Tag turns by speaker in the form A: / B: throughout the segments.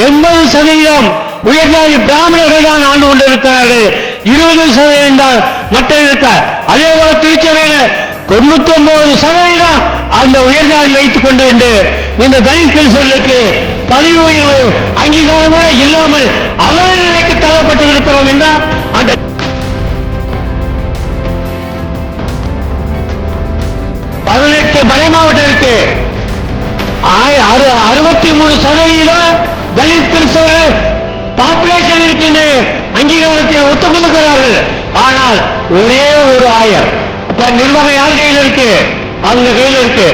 A: எண்பது சதவீதம் உயர்ஜாதி பிராமணர்கள் தான் ஆண்டு கொண்டிருக்கிறார்கள். இருபது சதவீதம் தான் மற்ற இருக்கார் அதே போல திருச்சபையில தொண்ணூத்தி ஒன்பது சதவீதம் அந்த உயர்ஜாதி வைத்துக் கொண்டு என்று இந்த தலித் சொல்லுக்கு பதவி உயர்வு அங்கீகாரமே இல்லாமல் அவர நிலைக்கு தள்ளப்பட்டு இருக்கிறோம் என்றால் அந்த பதினெட்டு மலை மாவட்டம் இருக்கு அறு- அறுபத்தி மூணு சதவீதம் தலித் கிறிஸ்தவ பாப்புலேஷன் இருக்கின்ற அங்கீகாரத்தை ஒத்துக்கொள்கிறார்கள். ஆனால் ஒரே ஒரு ஆயர். இப்ப நிர்வாகம் யார் கையில் இருக்கு? அவங்க கையில் இருக்கு.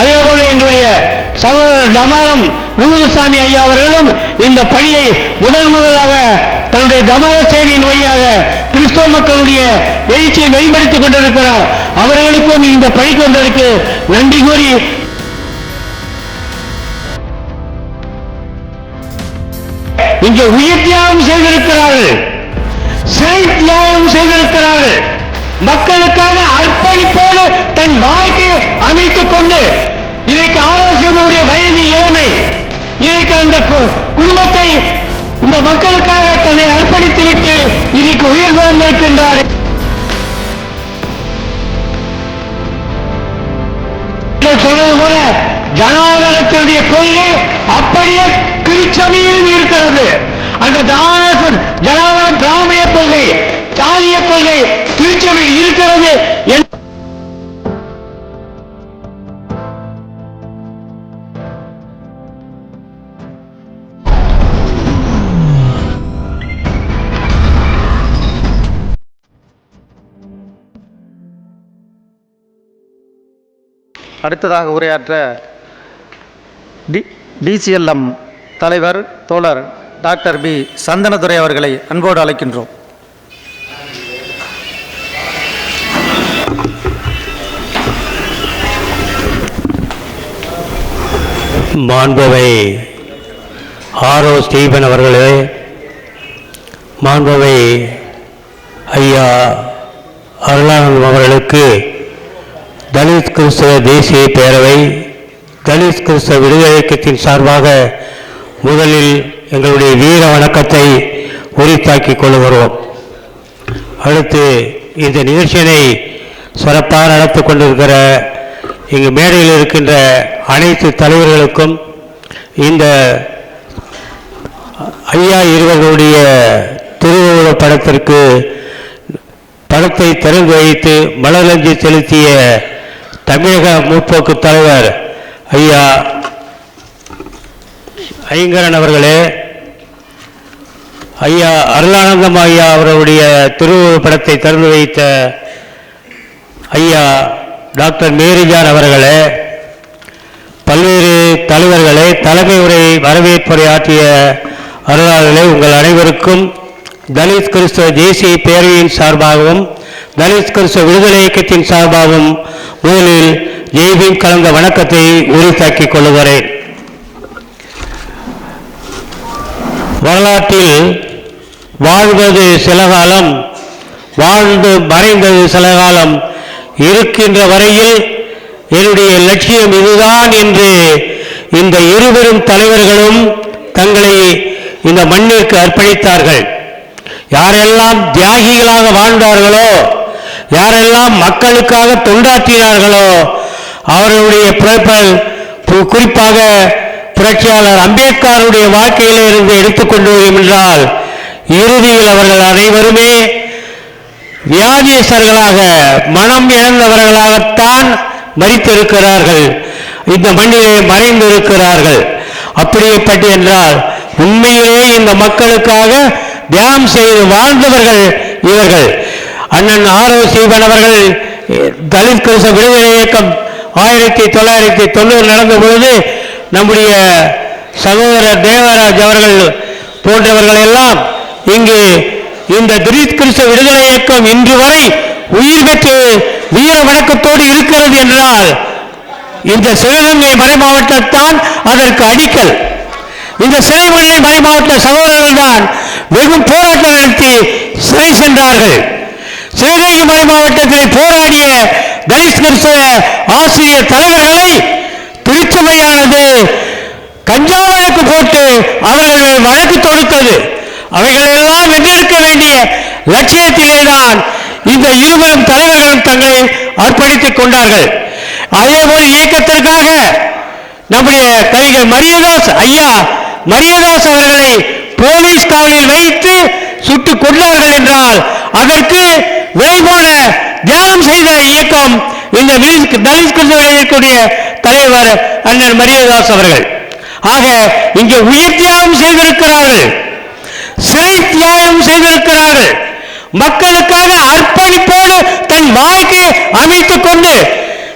A: அதே போல என்னுடைய சகோதரர் டமாரம் முருகசாமி ஐயா அவர்களும் இந்த பணியை முதல் முதலாக தன்னுடைய தமக சேவையின் வழியாக கிறிஸ்தவ மக்களுடைய எழுச்சியை மேம்படுத்திக் கொண்டிருக்கிறார் அவர்களுக்கும் இந்த பணி கொண்டதற்கு நன்றி கூறி இங்கே உயிர் தியாகம் செய்திருக்கிறார்கள். சிறை தியாகம் செய்திருக்கிறார்கள். மக்களுக்காக அர்ப்பணிப்போடு தன் வாழ்க்கையை அமைத்துக் கொண்டு இன்றைக்கு ஆலோசனையுடைய வயது ஏழ்மை இன்றைக்கு அந்த குடும்பத்தை இந்த மக்களுக்காக அர்ப்பணித்துவிட்டு இன்னைக்கு உயிர் வாழ்ந்திருக்கின்றார் சொன்னது போல ஜனாதனத்தினுடைய கொள்கை அப்படியே திருச்சபையில் இருக்கிறது. அந்த ஜனாதன ஜனாதன பிராமிய கொள்கை சாதிய கொள்கை திருச்சி
B: அடுத்ததாக உரையாற்ற டி டிசிஎல்எம் தலைவர் தோழர் டாக்டர் பி. சந்தனதுரை அவர்களை அன்போடு அழைக்கின்றோம்.
A: மாண்பவை ஓ ஸ்டீபன் அவர்களே மாண்பவை ஐயா அருளானந்தம் அவர்களுக்கு தலித் கிறிஸ்தவ தேசிய பேரவை தலித் கிறிஸ்தவ விடுதலை இயக்கத்தின் சார்பாக முதலில் எங்களுடைய வீர வணக்கத்தை உரித்தாக்கிக் கொள்கிறோம் அடுத்து இந்த நிகழ்ச்சியினை சிறப்பாக நடத்தி கொண்டிருக்கிற இங்கு மேடையில் இருக்கின்ற அனைத்து தலைவர்களுக்கும் இந்த ஐயா இருவர்களுடைய திருவுருவ படத்திற்கு படத்தை திறந்து வைத்து மலரஞ்சி செலுத்திய தமிழக முற்போக்கு தலைவர் ஐயா ஐங்கரன் அவர்களே ஐயா அருளானந்தம் ஐயா அவருடைய திருவுருவ படத்தை திறந்து வைத்த ஐயா டாக்டர் மேரிஜான் அவர்களே பல்வேறு தலைவர்களே தலைமை உரை வரவேற்புரை ஆற்றிய அருளாளர்களே உங்கள் அனைவருக்கும் தலித் கிறிஸ்தவ தேசிய பேரவையின் சார்பாகவும் தலித் கிறிஸ்தவ விடுதலை இயக்கத்தின் சார்பாகவும் முதலில் ஜெய்பீம் கலந்த வணக்கத்தை உறுதித்தாக்கிக் கொள்ளுகிறேன். வரலாற்றில் வாழ்வது சில காலம் வாழ்ந்து மறைந்தது சில காலம் இருக்கின்ற வரையில் என்னுடைய லட்சியம் இதுதான் என்று இந்த இருவரும் தலைவர்களும் தங்களை இந்த மண்ணிற்கு அர்ப்பணித்தார்கள். யாரெல்லாம் தியாகிகளாக வாழ்ந்தார்களோ யாரெல்லாம் மக்களுக்காக தொண்டாற்றினார்களோ அவர்களுடைய பிறப்பல் குறிப்பாக புரட்சியாளர் அம்பேத்கருடைய வாழ்க்கையில இருந்து எடுத்துக்கொண்டு வரும் என்றால் இறுதியில் அவர்கள் அனைவருமே வியாதியஸ்தர்களாக மனம் இழந்தவர்களாகத்தான் மறித்திருக்கிறார்கள் இந்த மண்ணிலே மறைந்திருக்கிறார்கள். அப்படியேப்பட்டு என்றால் உண்மையிலே இந்த மக்களுக்காக தியானம் செய்து வாழ்ந்தவர்கள் இவர்கள். அண்ணன் ஆரோ சீவன் அவர்கள் தலித் கிருஷ்ண விடுதலை இயக்கம் ஆயிரத்தி தொள்ளாயிரத்தி தொண்ணூறு நடந்த பொழுது நம்முடைய சகோதரர் தேவராஜ் அவர்கள் போன்றவர்கள் எல்லாம் இங்கு இந்த தலித் கிருஷ்ண விடுதலை இயக்கம் இன்று வரை உயிர் பெற்று வீர வணக்கத்தோடு இருக்கிறது என்றால் இந்த சிவகங்கை மறை மாவட்டத்தான் அதற்கு அடிக்கல். இந்த சிறைமலை மறை மாவட்ட சகோதரர்கள் தான் வெறும் போராட்டம் நடத்தி சிறை சென்றார்கள். சிவகங்கை மாவட்டத்தில் போராடிய தலித் கிறிஸ்தவ ஆசிரியர் தலைவர்களை திருச்சபையானது கஞ்சா வழக்கு போட்டு அவர்கள் வழக்கு தொடுத்தது. அவைகளெல்லாம் வென்றிருக்க வேண்டிய லட்சியத்திலே தான் இந்த இருவரும் தலைவர்களும் தங்களை அர்ப்பணித்துக் கொண்டார்கள். அதேபோல் இயக்கத்திற்காக நம்முடைய கவிஞர் மரியதாஸ் ஐயா மரியதாஸ் அவர்களை போலீஸ் காவலில் வைத்து சுட்டுக் கொண்டார்கள் என்றால் அதற்கு விளைபோன தியானம் செய்த இயக்கம் இந்த தலித் தலித் தலைவர் அண்ணன் மரியதாஸ் அவர்கள். ஆக இங்கே உயிர் தியாகம் செய்திருக்கிறார்கள் சிறை தியாகம் செய்திருக்கிறார்கள் மக்களுக்காக அர்ப்பணிப்போடு தன் வாழ்க்கையை அமைத்துக் கொண்டு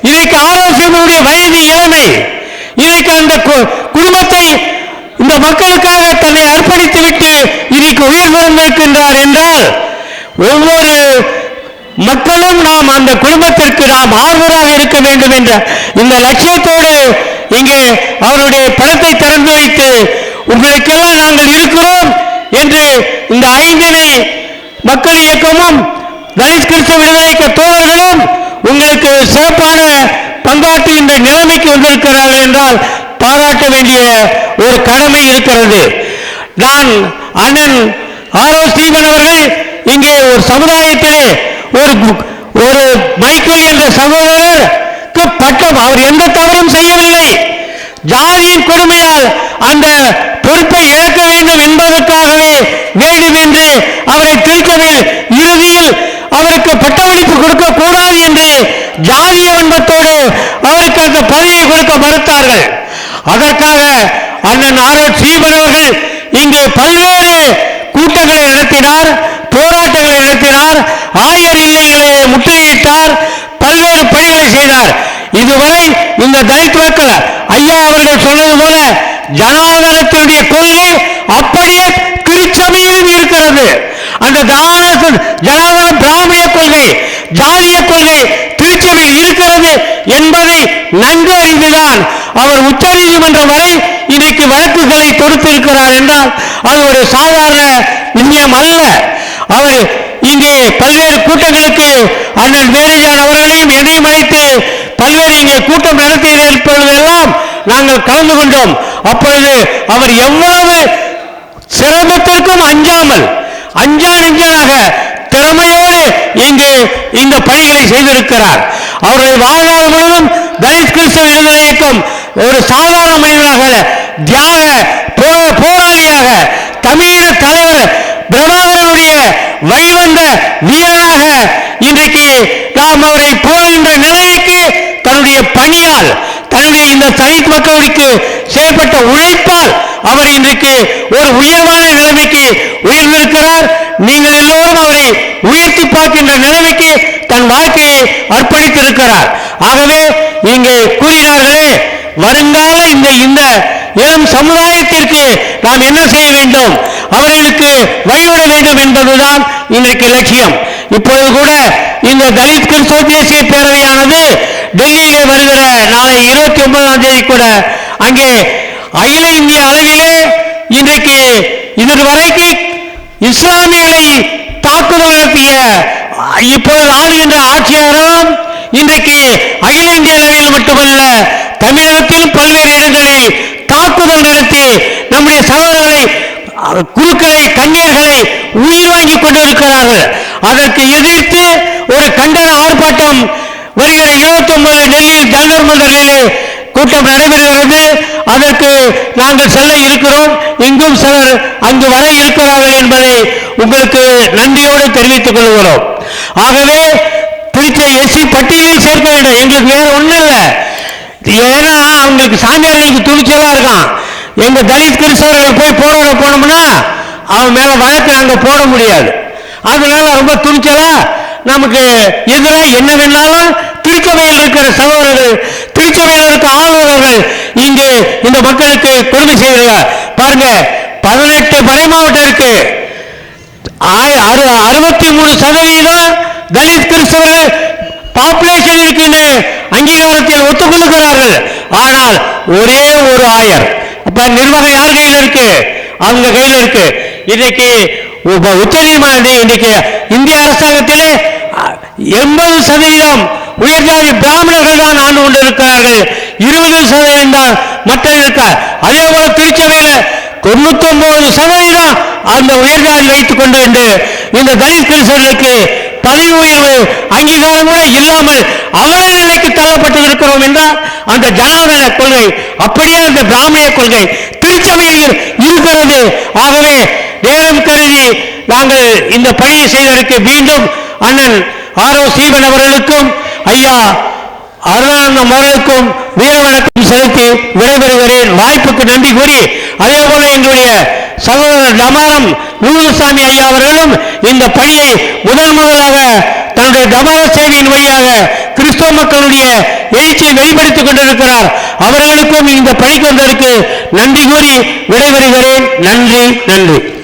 A: இன்றைக்கு ஆலோசனையுடைய வயது இளமை இன்றைக்கு அந்த கு- குடும்பத்தை இந்த மக்களுக்காக தன்னை அர்ப்பணித்து விட்டு இன்றைக்கு உயிர் வந்திருக்கின்றார் என்றால் ஒவ்வொரு மக்களும் நாம் அந்த குடும்பத்திற்கு நாம் ஆர்வராக இருக்க வேண்டும் என்ற இந்த லட்சியத்தோடு இங்கே அவருடைய படத்தை திறந்து வைத்து உங்களுக்கெல்லாம் நாங்கள் இருக்கிறோம் என்று இந்த ஐந்தினை மக்கள் இயக்கமும் தலித் கிறிஸ்தவ விடுதலை தோழர்களும் உங்களுக்கு சிறப்பான பங்காற்றி இந்த நிலைமைக்கு வந்திருக்கிறார்கள் என்றால் பாராட்ட வேண்டிய ஒரு கடமை இருக்கிறது. நான் அண்ணன் ஆரோ ஸ்டீபன் அவர்கள் இங்கே ஒரு சமுதாயத்திலே ஒரு ஒரு மைக்கேல் என்ற சகோதரருக்கு பட்டம் அவர் எந்த தவறும் செய்யவில்லை. ஜாதியின் கொடுமையால் அந்த பொறுப்பை இழக்க வேண்டும் என்பதற்காகவே வேண்டும் என்று அவரை திருச்சபையில் இறுதியில் அவருக்கு பட்டமளிப்பு கொடுக்க கூடாது என்று ஜாதிய வன்பத்தோடு அவருக்கு அந்த பதவியை கொடுக்க மறுத்தார்கள். அதற்காக அண்ணன் ஆரோ ஸ்ரீபன் அவர்கள் பல்வேறு கூட்டங்களை நடத்தினார் போராட்டங்களை நடத்தினார் ஆயர் இல்லைகளை முற்றுகையிட்டார் பல்வேறு பணிகளை செய்தார் இதுவரை இந்த தலித் மக்கள் ஐயா அவர்கள் சொன்னது போல ஜனாதனத்தினுடைய கொள்கை அப்படியே திருச்சபையிலும் இருக்கிறது. அந்த தான ஜனாதன பிராமணிய கொள்கை ஜாதிய கொள்கை திருச்சபையில் இருக்கிறது என்பதை நன்கு அறிந்துதான் அவர் உச்சநீதிமன்றம் வரை இன்றைக்கு வழக்குகளை தொடுத்திருக்கிறார் என்றால் அது ஒரு சாதாரண விஷயம் அல்ல. அவர் இங்கே பல்வேறு கூட்டங்களுக்கு அண்ணன் மேரேஜான் அவர்களையும் என்னையும் அழைத்து பல்வேறு இங்கே கூட்டம் நடத்தி இருப்பதெல்லாம் நாங்கள் கலந்து கொண்டோம். அப்பொழுது அவர் எவ்வளவு சிரமத்திற்கும் அஞ்சாமல் அஞ்சா நெஞ்சனாக திறமையோடு இங்கு இந்த பணிகளை செய்திருக்கிறார். அவருடைய வாழ்நாள் முழுவதும் தலித் கிறிஸ்தவ விடுதலை ஒரு சாதாரண மனிதனாக தியாக போர போராளியாக தமிழீழ தலைவர் பிரபாகரனுடைய வழிவந்த வீரனாக இன்றைக்கு நாம் அவரை போகின்ற நிலைக்கு தன்னுடைய பணியால் தன்னுடைய இந்த தலித் மக்களுக்கு செயல்பட்ட உழைப்பால் அவர் இன்றைக்கு ஒரு உயர்வான நிலைமைக்கு உயர்ந்திருக்கிறார். நீங்கள் எல்லோரும் அவரை உயர்த்தி பார்க்கின்ற நிலைமைக்கு தன் வாழ்க்கையை அர்ப்பணித்திருக்கிறார். ஆகவே இங்கே கூறினார்களே வருங்கால இந்த இந்த இளம் சமுதாயத்திற்கு நாம் என்ன செய்ய வேண்டும்? அவர்களுக்கு வழிவிட வேண்டும் என்பதுதான் இன்றைக்கு லட்சியம். இப்பொழுது கூட இந்த தலித் கிறிஸ்தவ தேசிய பேரவையானது டெல்லியிலே வருகிற நாளை இருபத்தி ஒன்பதாம் தேதி கூட அங்கே அகில இந்திய அளவிலே இன்றைக்கு இதற்கு வரைக்கும் இஸ்லாமியர்களை தாக்குதல் நடத்திய இப்பொழுது ஆளுகின்ற ஆட்சியாளரும் இன்றைக்கு அகில இந்திய அளவில் மட்டுமல்ல தமிழகத்திலும் பல்வேறு இடங்களில் தாக்குதல் நடத்தி நம்முடைய சகோதரர்களை குருக்களை கன்னியர்களை உயிர் வாங்கி கொண்டிருக்கிறார்கள். அதற்கு எதிர்த்து ஒரு கண்டன ஆர்ப்பாட்டம் வருகிற இருபத்தி ஒன்பது டெல்லியில் ஜந்தர் மந்தரிலே கூட்டம் நடைபெறுகிறது. அதற்கு நாங்கள் செல்ல இருக்கிறோம். இங்கும் சிலர் அங்கு வர இருக்கிறார்கள் என்பதை உங்களுக்கு நன்றியோடு தெரிவித்துக் கொள்கிறோம். ஆகவே பிடிச்ச எஸ்சி பட்டியலில் சேர்க்க வேண்டும். எங்களுக்கு வேற ஒண்ணும் இல்லை. ஏன்னா அவங்களுக்கு சாமியார்களுக்கு துணிச்சலா இருக்கான். எங்க தலித் கிறிஸ்தவர்கள் போய் போராட போனோம்னா அவன் மேல வழக்கு நாங்கள் போட முடியாது. அதனால ரொம்ப துணிச்சலா நமக்கு எதிராக என்ன வேணாலும் திருச்சபையில் இருக்கிற சகோதரர்கள் திருச்சபையில் இருக்கிற ஆளுநர்கள் இங்கு இந்த மக்களுக்கு கொடுமை செய்கிறார். பாருங்க பதினெட்டு மறை மாவட்டம் இருக்கு ஆய- அறுபத்தி மூணு சதவீதம் தலித் கிறிஸ்தவர்கள் பாப்புலேஷன் இருக்கின்ற அங்கீகாரத்தில் ஒத்துக்கொள்கிறார்கள். ஆனால் ஒரே ஒரு ஆயர் அப்ப நிர்வாகம் யார் கையில் இருக்கு? அவங்க கையில் இருக்கு. இன்னைக்கு உச்ச நீதிமன்றம் இன்னைக்கு இந்திய அரசாங்கத்திலே எண்பது சதவீதம் உயர்ஜாதி பிராமணர்கள் தான் ஆண்டு கொண்டிருக்கிறார்கள். இருபது சதவீதம் தான் மற்ற இருக்க. அதே போல திருச்சபையில தொண்ணூத்தி ஒன்பது சதவீதம் அந்த உயர்ஜாதி வைத்துக் கொண்டு என்று இந்த தலித் கிறிஸ்தவர்களுக்கு பதவி உயர்வு அங்கீகாரம் கூட இல்லாமல் அவல நிலைக்கு தள்ளப்பட்டு இருக்கிறோம் என்றால் அந்த ஜனநாயக கொள்கை அப்படியே அந்த பிராமணிய கொள்கை திருச்சபையில் இருக்கிறது. ஆகவே நேரம் கருதி நாங்கள் இந்த பணியை செய்வதற்கு மீண்டும் அண்ணன் ஆரோ சீவன் அவர்களுக்கும் ஐயா அருளானந்தம் அவர்களுக்கும் வீர வணக்கம் செலுத்தி விடைபெறுகிறேன் வாய்ப்புக்கு நன்றி கூறி அதே போல எங்களுடைய சகோதரர் டமாரம் முருகசாமி ஐயா அவர்களும் இந்த பணியை முதன் முதலாக தன்னுடைய டமார சேவையின் வழியாக கிறிஸ்தவ மக்களுடைய எழுச்சியை வெளிப்படுத்திக் கொண்டிருக்கிறார். அவர்களுக்கும் இந்த பணிக்கு வந்ததற்கு நன்றி கூறி விடைபெறுகிறேன். நன்றி நன்றி.